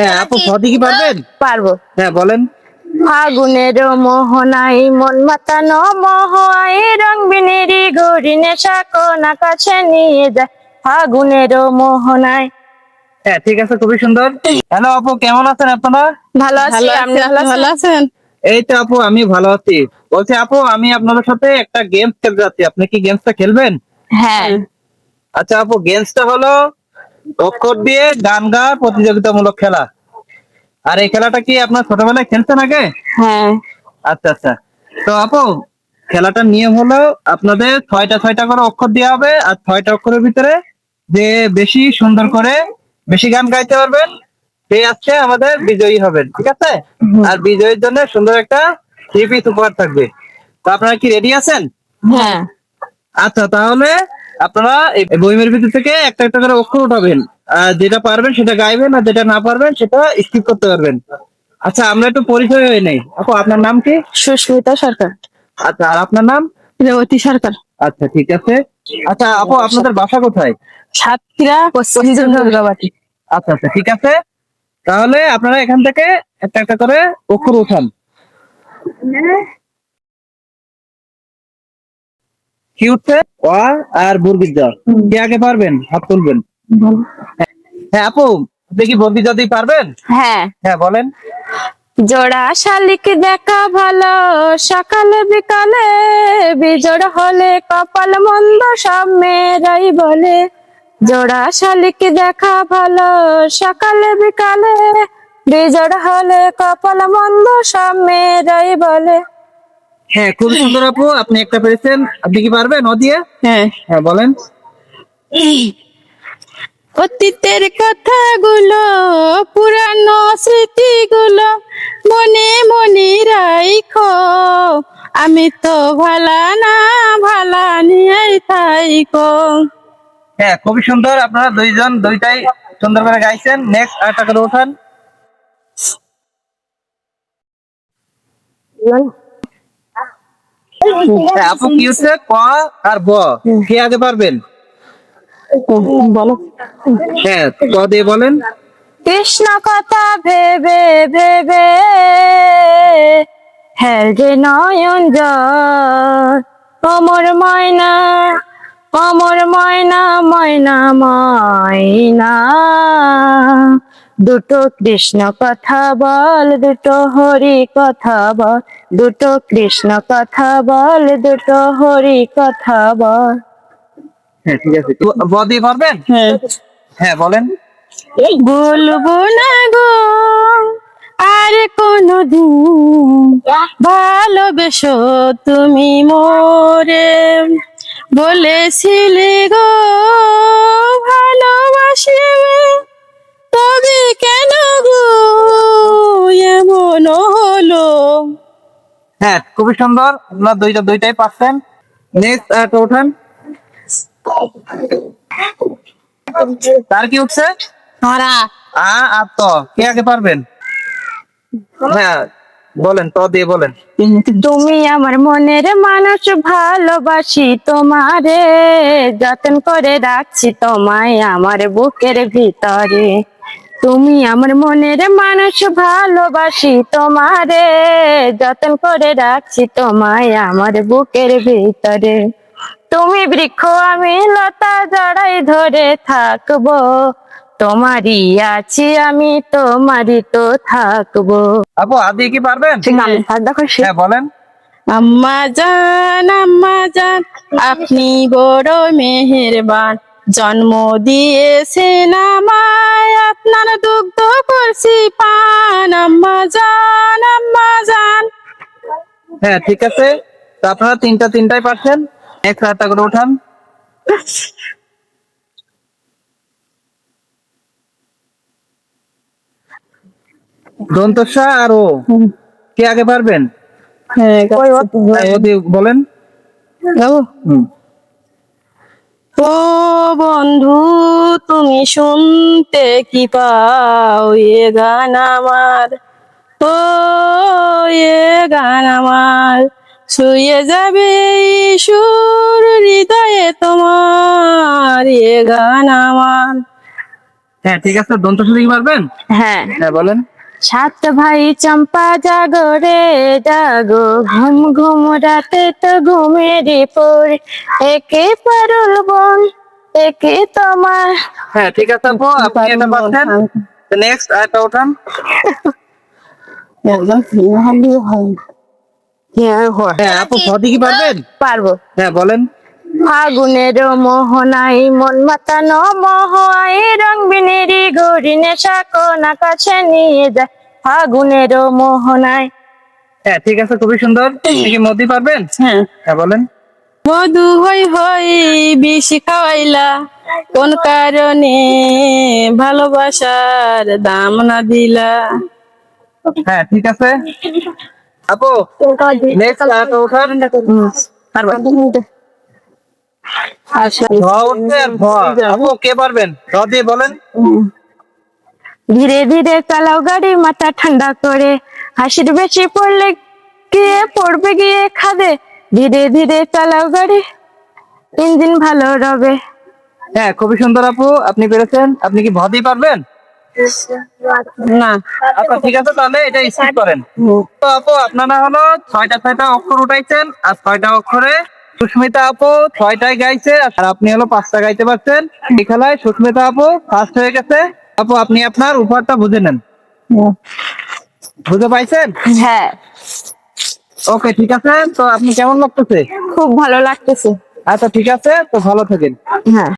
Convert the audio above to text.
হ্যাঁ আপু সদি কি পারবেন? পারব। হ্যাঁ বলেন। ফাগুনের মোহনাই মন মাতানো মোহাই রং বিনেরি গড়ি নেশা কোনা কাছে নিয়ে যায় ফাগুনের হ্যাঁ ঠিক আছে খুবই সুন্দর। হ্যালো আপু কেমন আছেন আপনারা? ভালো আছি আপনি ভালো আছেন? এই তো আপু আমি ভালো আছি। বলছি আপু আমি আপনাদের সাথে একটা গেমস খেলতে যাচ্ছি। আপনি কি গেমসটা খেলবেন? হ্যাঁ। আচ্ছা আপু গেমসটা হলো অক্ষর দিয়ে গান গাওয়ার প্রতিযোগিতামূলক খেলা। আর এই খেলাটা কি আপনার ছোটবেলায় খেলতেন আগে? হ্যাঁ। আচ্ছা আচ্ছা। তো আপু খেলাটার নিয়ম হলো আপনাদের ছয়টা ছয়টা করে অক্ষর দেওয়া হবে আর ছয়টা অক্ষরের ভিতরে যে বেশি সুন্দর করে বেশি গান গাইতে পারবেন সে আজকে আমাদের বিজয়ী হবেন ঠিক আছে? আর বিজয়ীর জন্য সুন্দর একটা থ্রি পিস উপহার থাকবে। তো আপনারা কি রেডি আছেন? হ্যাঁ। আচ্ছা তাহলে আপনারা এই বইমের ভিতর থেকে একটা একটা করে অক্ষর উঠাবেন। আর যেটা পারবেন সেটা গাইবেন আর যেটা না পারবেন সেটা স্কিপ করতে পারবেন। আচ্ছা আমরা একটু পরিচয় হয়ে নাই। আপু আপনার নাম কি? সুস্মিতা সরকার। আচ্ছা আর আপনার নাম? রেবতী সরকার। আচ্ছা ঠিক আছে। আচ্ছা আপু আপনাদের বাসা কোথায়? সাতক্ষীরা পশ্চিম দুর্গাবাটি আচ্ছা আচ্ছা ঠিক আছে। তাহলে আপনারা এখান থেকে একটা একটা করে অক্ষর উঠান। কি উঠছে অ আর বর্গির জ কে আগে পারবেন? হাত তুলবেন। হ্যাঁ আপু আপনি কি বর্গির জ পারবেন? হ্যাঁ। হ্যাঁ বলেন। জোড়া শালিক দেখা ভালো সকালে বিকালে বিজোড় হলে কপাল মন্দ সব মেয়েরাই বলে। জোড়া শালিক দেখা ভালো সকালে বিকালে বিজোড় হলে কপাল মন্দ সব মেয়েরাই বলে। হ্যাঁ খুব সুন্দর আপু আপনি একটা পেরেছেন আপনি কি পারবেন ও দিয়ে হ্যাঁ। হ্যাঁ বলেন। অতীতের কথাগুলো পুরানো স্মৃতিগুলো মনে মনে রাইখো। আমি তো ভালা না ভালা নিয়ে থাইকো। হ্যাঁ খুবই সুন্দর। আপনারা দুইজন দুইটাই সুন্দর করে গাইছেন। নেক্সট আরেকটা করে উঠান হ্যাঁ, আপু কি হচ্ছে? ক আর ব। কে আগে পারবেন? বলো। হ্যাঁ ক দিয়ে বলেন। কৃষ্ণ কথা ভেবে ভেবে হ্যাঁ যে নয়ন অমর ময়না অমর ময়না ময়না ময়না। দুটো কৃষ্ণ কথা বল দুটো হরি কথা বল। দুটো কৃষ্ণ কথা বল দুটো হরি কথা বল। হ্যাঁ ঠিক আছে। পারবেন? হ্যাঁ। হ্যাঁ বলেন। বলব না গো আর কোনো দিন ভালোবেসো তুমি মোরে। বলেছিলে গো ভালোবাসিবে এমন হলো? হ্যাঁ খুবই সুন্দর। আপনার দুইটা দুইটাই পাচ্ছেন নেক্সট উঠান। তার কি উঠছে? হারা আ আর ত। কে আগে পারবেন? হ্যাঁ বলেন ত দিয়ে বলেন। তুমি আমার মনের মানুষ ভালোবাসি তোমারে। যতন করে রাখছি তোমায় আমার বুকের ভিতরে। তুমি আমার মনের মানুষ ভালোবাসি তোমারে যতন করে রাখছি তোমায় আমার বুকের ভিতরে। তুমি বৃক্ষ আমি লতা জড়াই ধরে থাকব। তোমারই আছি আমি তোমারই তো থাকব। আপু আদি কি পারবেন? দেখো হ্যাঁ বলেন। আম্মা জান আম্মা জান আপনি বড় মেহেরবান। জন্ম দিয়েছেন আমায় আপনার দুগ্ধ করছি পান আম্মা জান আম্মা জান। হ্যাঁ ঠিক আছে। তো আপনারা তিনটা তিনটাই পারছেন? এক আরেকটা করে উঠান। দন্তস্বা আর ও কে আগে পারবেন? হ্যাঁ বলেন। হুম। ও বন্ধু তুমি শুনতে কি পাও? এ গান আমার ও এ গান আমার। শুয়ে যাবে সুর হৃদয়ে তোমার এ গান আমার। হ্যাঁ ঠিক আছে দন্ত শুধু কি পারবেন? হ্যাঁ। হ্যাঁ বলেন। সাত ভাই চম্পা জাগরে জাগো ঘুম ঘুম রাতে তো ঘুমেরই পড়ে একে পারুল বোন একে তোমার হ্যাঁ ঠিক আছে আপু আপনি এটা পাচ্ছেন নেক্সট আরেকটা উঠান হ্যাঁ আপু ফদি কি পারবেন পারব হ্যাঁ বলেন ফাগুনের মোহনাই মন মাতানো মোহাই রং বিনেরি গড়ি নেশা কোনা কাছে নিয়ে যায় ফাগুনের মোহনাই হ্যাঁ ঠিক আছে খুবই সুন্দর। কি মদি পারবেন? হ্যাঁ। হ্যাঁ বলেন। মধু হই হই বেশি খাওয়াইলা কোন কারণে ভালোবাসার দাম না দিলা? হ্যাঁ ঠিক আছে। আপু নেক্সট আর কে পারবেন? দিয়ে বলেন। ধীরে ধীরে চালাও গাড়ি মাথা ঠান্ডা করে। হাসির বেশি পড়লে গিয়ে পড়বে গিয়ে খাবে ধীরে ধীরে চালাও গাড়ি ইঞ্জিন ভালো রবে। হ্যাঁ খুবই সুন্দর আপু। আপনি পেরেছেন আপনি কি ভদি পারবেন? না। আচ্ছা ঠিক আছে তাহলে এটা স্কিপ করেন। তো আপু আপনারা হলো ছয়টা ছয়টা অক্ষর উঠাইছেন আর ছয়টা অক্ষরে সুস্মিতা আপু ছয়টায় গাইছে আর আপনি হলো পাঁচটা গাইতে পারছেন। এই খেলায় সুস্মিতা আপু ফার্স্ট হয়ে গেছে। আপু আপনি আপনার উপহারটা বুঝে নেন। বুঝে পাইছেন? হ্যাঁ। ওকে ঠিক আছে। তো আপনি কেমন লাগতেছে? খুব ভালো লাগতেছে। আচ্ছা ঠিক আছে। তো ভালো থাকেন। হ্যাঁ।